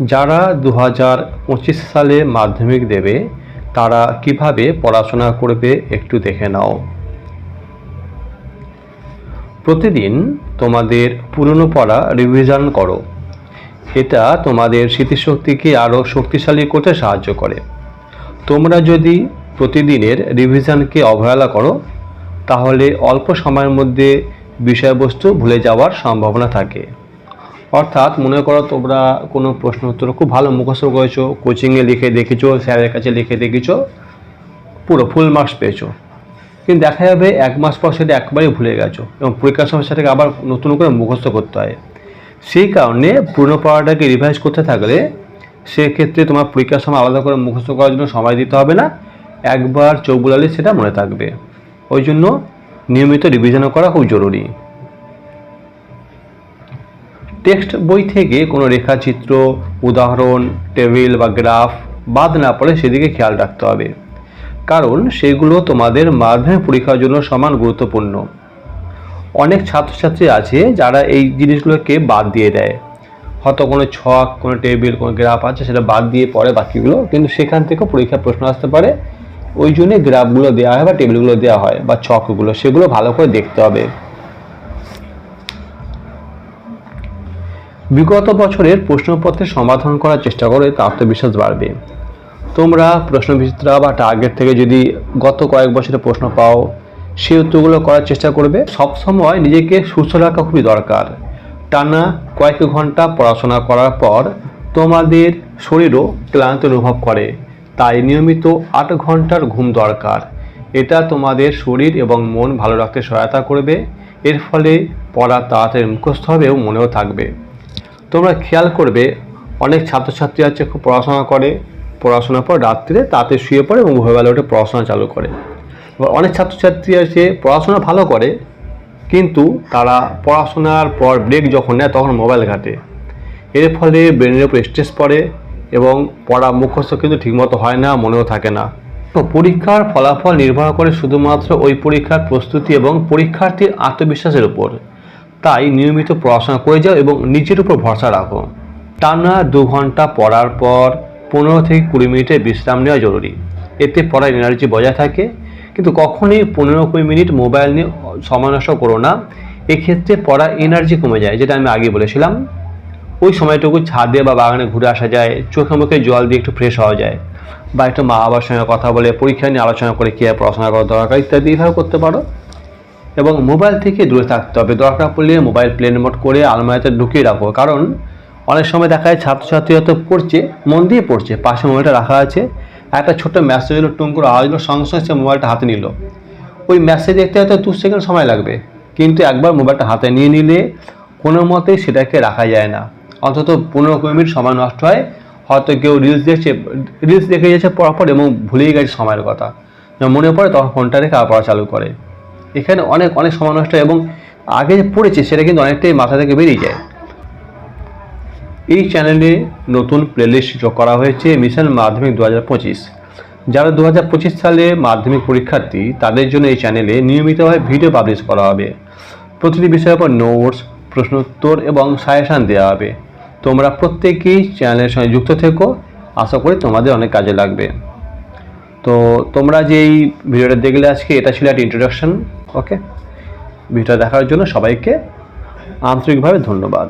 যারা দু হাজার পঁচিশ সালে মাধ্যমিক দেবে, তারা কীভাবে পড়াশোনা করবে একটু দেখে নাও। প্রতিদিন তোমাদের পুরনো পড়া রিভিশন করো। এটা তোমাদের স্মৃতিশক্তিকে আরও শক্তিশালী করতে সাহায্য করে। তোমরা যদি প্রতিদিনের রিভিশনকে অবহেলা করো, তাহলে অল্প সময়ের মধ্যে বিষয়বস্তু ভুলে যাওয়ার সম্ভাবনা থাকে। অর্থাৎ মনে করো তোমরা কোনো প্রশ্ন উত্তর খুব ভালো মুখস্থ করেছ কোচিংয়ে লিখে দেখেছ, স্যারের কাছে লিখে দেখেছ, পুরো ফুল মার্কস পেয়েছ। কিন্তু দেখা যাবে এক মাস পর সেটা একবারেই ভুলে গেছো এবং পরীক্ষার সময় সেটাকে আবার নতুন করে মুখস্থ করতে হয়। সেই কারণে পুরনো পড়াটাকে রিভাইজ করতে থাকলে সেক্ষেত্রে তোমার পরীক্ষার সময় আলাদা করে মুখস্থ করার জন্য সময় দিতে হবে না, একবার চোখ বুলালে সেটা মনে থাকবে। ওই জন্য নিয়মিত রিভিশনও করা খুব জরুরি। টেক্সট বই থেকে কোনো রেখাচিত্র, উদাহরণ, টেবিল বা গ্রাফ বাদ না পড়ে সেদিকে খেয়াল রাখতে হবে। কারণ সেগুলো তোমাদের মাধ্যমিক পরীক্ষার জন্য সমান গুরুত্বপূর্ণ। অনেক ছাত্রছাত্রী আছে যারা এই জিনিসগুলোকে বাদ দিয়ে দেয়। হয়তো কোনো ছক, কোনো টেবিল, কোনো গ্রাফ আছে সেটা বাদ দিয়ে পড়ে বাকিগুলো, কিন্তু সেখান থেকেও পরীক্ষার প্রশ্ন আসতে পারে। ওই জন্যে গ্রাফগুলো দেওয়া হয় বা টেবিলগুলো দেওয়া হয় বা ছকগুলো, সেগুলো ভালো করে দেখতে হবে। বিগত বছরের প্রশ্নপত্রের সমাধান করার চেষ্টা করো, এতে আত্মবিশ্বাস বাড়বে। তোমরা প্রশ্নবিচিত্রা বা টার্গেট থেকে যদি গত কয়েক বছরের প্রশ্ন পাও সেই উত্তরগুলো করার চেষ্টা করবে। সবসময় নিজেকে সুস্থ রাখা খুবই দরকার। টানা কয়েক ঘণ্টা পড়াশোনা করার পর তোমাদের শরীরও ক্লান্ত অনুভব করে। তাই নিয়মিত আট ঘণ্টার ঘুম দরকার। এটা তোমাদের শরীর এবং মন ভালো রাখতে সহায়তা করবে। এর ফলে পড়া তাড়াতাড়ি মুখস্থ হবে এবং মনেও থাকবে। তোমরা খেয়াল করবে, অনেক ছাত্রছাত্রী আছে খুব পড়াশোনা করে, পড়াশোনার পর রাত্রে তাতে শুয়ে পড়ে এবং ভোরবেলা উঠে পড়াশোনা চালু করে। অনেক ছাত্রছাত্রী আছে, পড়াশোনা ভালো করে, কিন্তু তারা পড়াশোনার পর ব্রেক যখন নেয়, তখন মোবাইল ঘাটে। এর ফলে ব্রেনের উপর স্ট্রেস পড়ে এবং পড়া মুখস্থ কিন্তু ঠিকমতো হয় না, মনেও থাকে না। তো পরীক্ষার ফলাফল নির্ভর করে শুধুমাত্র ওই পরীক্ষার প্রস্তুতি এবং পরীক্ষার্থীর আত্মবিশ্বাসের উপর। তাই নিয়মিত পড়াশোনা করে যাও এবং নিজের উপর ভরসা রাখো। টানা দু ঘণ্টা পড়ার পর পনেরো থেকে কুড়ি মিনিটের বিশ্রাম নেওয়া জরুরি। এতে পড়ার এনার্জি বজায় থাকে। কিন্তু কখনোই পনেরো কুড়ি মিনিট মোবাইল নিয়ে সময় নষ্ট করো না। এক্ষেত্রে পড়ার এনার্জি কমে যায়, যেটা আমি আগে বলেছিলাম। ওই সময়টুকু ছাদে বা বাগানে ঘুরে আসা যায়, চোখে মুখে জল দিয়ে একটু ফ্রেশ হওয়া যায় বা একটু মা বাবার সঙ্গে কথা বলে, পরীক্ষা নিয়ে আলোচনা করে কী আর পড়াশোনা করা দরকার ইত্যাদি এইভাবে করতে পারো। এবং মোবাইল থেকে দূরে থাকতে হবে। দরকার পড়লে মোবাইল প্লেন মোড করে আলমারিতে ঢুকিয়ে রাখো কারণ অনেক সময় দেখা যায় ছাত্রছাত্রী হয়তো পড়ছে, মন দিয়ে পড়ছে, পাশে মোবাইলটা রাখা আছে। একটা ছোট্ট মেসেজ হলো টুম করে আওয়াজ হলো সঙ্গে সঙ্গে সে মোবাইলটা হাতে নিল। ওই মেসেজ দেখতে হয়তো দু সেকেন্ড সময় লাগবে, কিন্তু একবার মোবাইলটা হাতে নিয়ে নিলে কোনো মতেই সেটাকে রাখা যায় না। অন্তত পনেরো কুড়ি মিনিট সময় নষ্ট হয়। হয়তো কেউ রিলস দেখছে রিলস দেখে যাচ্ছে পরপর এবং ভুলেই গেছে সময়ের কথা। মনে পড়ে তখন ফোনটা রেখে আবার চালু করে। এখানে অনেক অনেক সময় নষ্ট এবং আগে যে পড়েছে সেটা কিন্তু অনেকটাই মাথা থেকে বেরিয়ে যায়। এই চ্যানেলে নতুন প্লেলিস্ট যোগ করা হয়েছে মিশন মাধ্যমিক দু হাজার পঁচিশ। যারা দু হাজার পঁচিশ সালে মাধ্যমিক পরীক্ষার্থী, তাদের জন্য এই চ্যানেলে নিয়মিতভাবে ভিডিও পাবলিশ করা হবে। প্রতিটি বিষয়ের উপর নোটস প্রশ্নোত্তর এবং সাজেশান দেওয়া হবে। তোমরা প্রত্যেকেই চ্যানেলের সঙ্গে যুক্ত থেকো। আশা করি তোমাদের অনেক কাজে লাগবে। তো তোমরা যে এই ভিডিওটা দেখলে আজকে, এটা ছিল একটা ইন্ট্রোডাকশন ওকে ভিডিওটা দেখার জন্য সবাইকে আন্তরিকভাবে ধন্যবাদ।